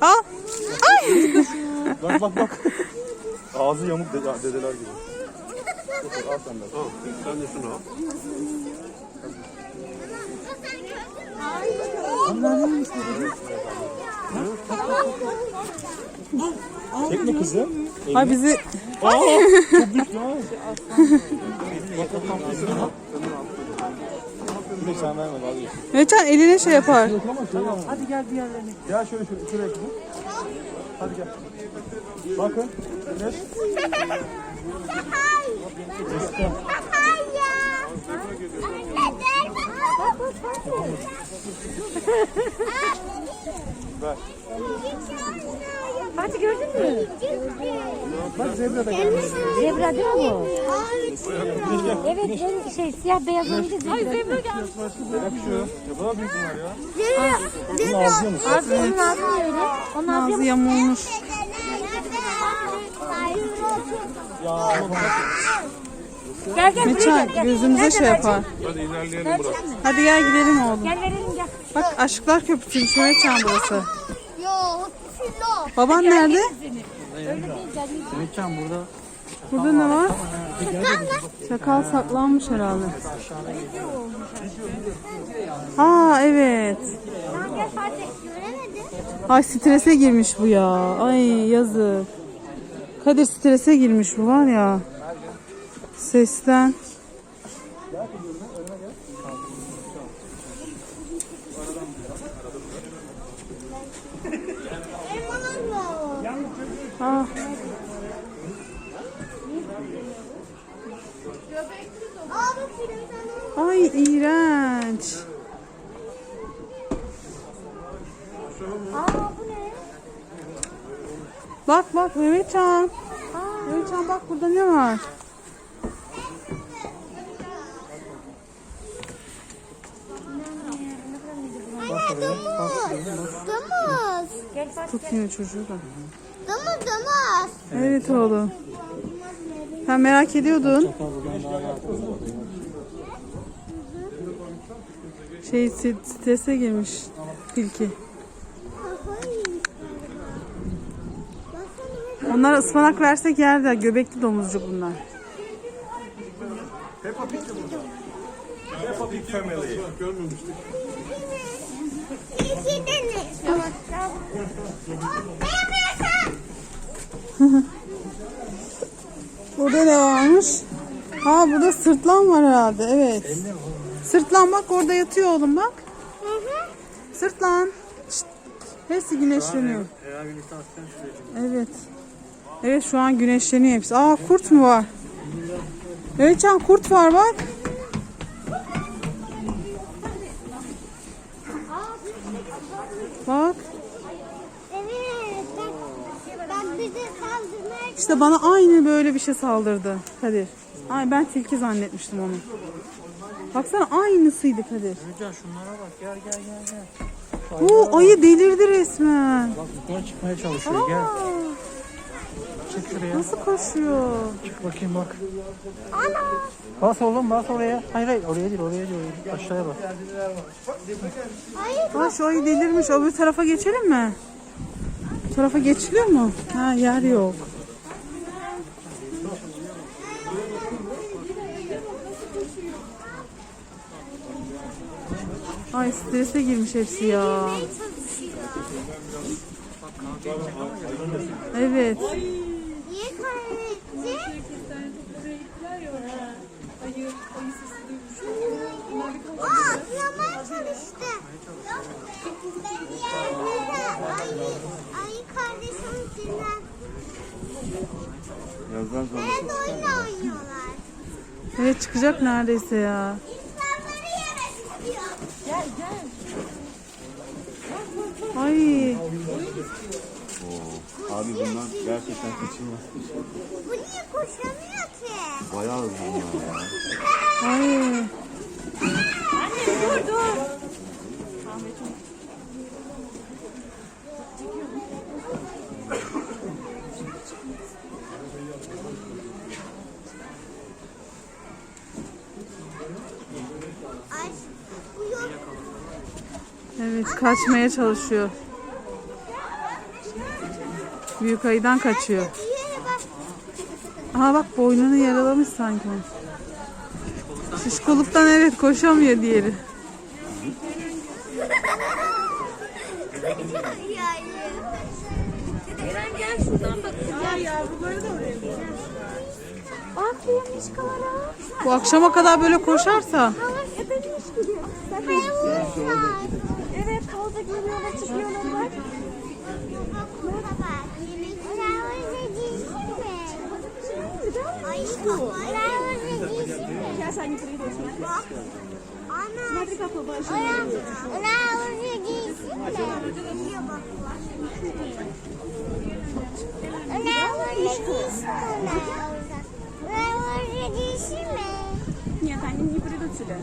Al. Ay. Bak bak bak. Ağzı yamuk de- dedeler gibi. Al sen de. Al. Sen de şunu al. Çekme kızı. Ay bizi Aa, çok büyük ya. Bir de sen verme vazgeç. Meçhan eline şey yapar. Hadi gel bir yerlerine. Gel şöyle şöyle şuraya kızım. Hadi gel. Bakın. Güneş. Ver. Fatih gördün mü? Bak zebra da gelmiş. Zebra değil mi bu? Evet, evet şey siyah beyaz olunca zebra. Ay zebra gelmiş. Bak şu. Ya bana büyük bunlar ya. Ağzıyor musun? Abi onun ağzı niye öyle? Onun ağzı Ağzı yamulmuş. Gel gel buraya Meçhan gel. gel. gözümüze şey yapar. Hadi ilerleyelim mi? Hadi gel gidelim oğlum. Gel verelim gel. Bak Aşıklar Köprüsü'ymüş Meçhan burası. Baban nerede? Mekan burada. Burada ne var? Çakal saklanmış herhalde. Aa evet. Gel Fatih. Göremedim. Ay strese girmiş bu ya. Ay yazık. Kadir strese girmiş bu var ya. Sesten. Ay iğrenç. Aa bu ne? Bak bak Mehmetcan. Mehmetcan bak burada ne var? Domuz. Domuz. Gel Fatih. Tut yine çocuğu da. Domuz domuz. Evet oğlum. Sen merak ediyordun. Şey st- strese girmiş tilki. Onlara ıspanak versek yer de göbekli domuzcuk bunlar. Peppa Pig de burada. Peppa Pig Family. Görmemiştik. İki tane. Tamam. Ne yapıyorsun? Burada ne varmış? Ha burada sırtlan var herhalde. Evet. Sırtlan bak orada yatıyor oğlum bak. Sırtlan. Hepsi güneşleniyor. Evet. Evet şu an güneşleniyor hepsi. Aa kurt mu var? Can kurt var bak. Bak. Evet. Bak, bak bize saldırmaya İşte bana aynı böyle bir şey saldırdı Kadir. Ay ben tilki zannetmiştim onu. Baksana aynısıydı Kadir. Hocam şunlara bak gel gel gel gel. Bu ayı delirdi resmen. Bak yukarı çıkmaya çalışıyor gel. Çık şuraya. Nasıl koşuyor? Çık bakayım bak. Bas oğlum bas oraya. Hayır hayır oraya değil oraya değil. Oraya değil. Aşağıya bak. Aa, şu ayı delirmiş. Öbür tarafa geçelim mi? Bu tarafa geçiliyor mu? Ha yer yok. Ay strese girmiş hepsi ya. Evet. Niye kaybetti? Aa, atlamaya çalıştı. Ayı, ayı kardeşim içinden. Yazdan sonra. Evet oyun oynuyorlar. Evet çıkacak neredeyse ya. Abi bunlar gerçekten kaçınmaz. Bu niye koşamıyor ki? Bayağı hızlı bunlar ya. Ay. Ay, bu yok. Evet kaçmaya çalışıyor. Büyük ayıdan kaçıyor. Aha bak boynunu yaralamış sanki. Şişkoluktan evet koşamıyor diğeri. Eren gel şuradan bak. Gel yavruları da oraya. Aferin ışkalara. Bu akşama kadar böyle koşarsa Evet havuza giriyorlar çıkıyorlar bak. Сейчас они придут. Она... Смотри, какой большой. Она, она уже гисина. Она уже гисина. Она уже гисина. Нет, они не придут сюда.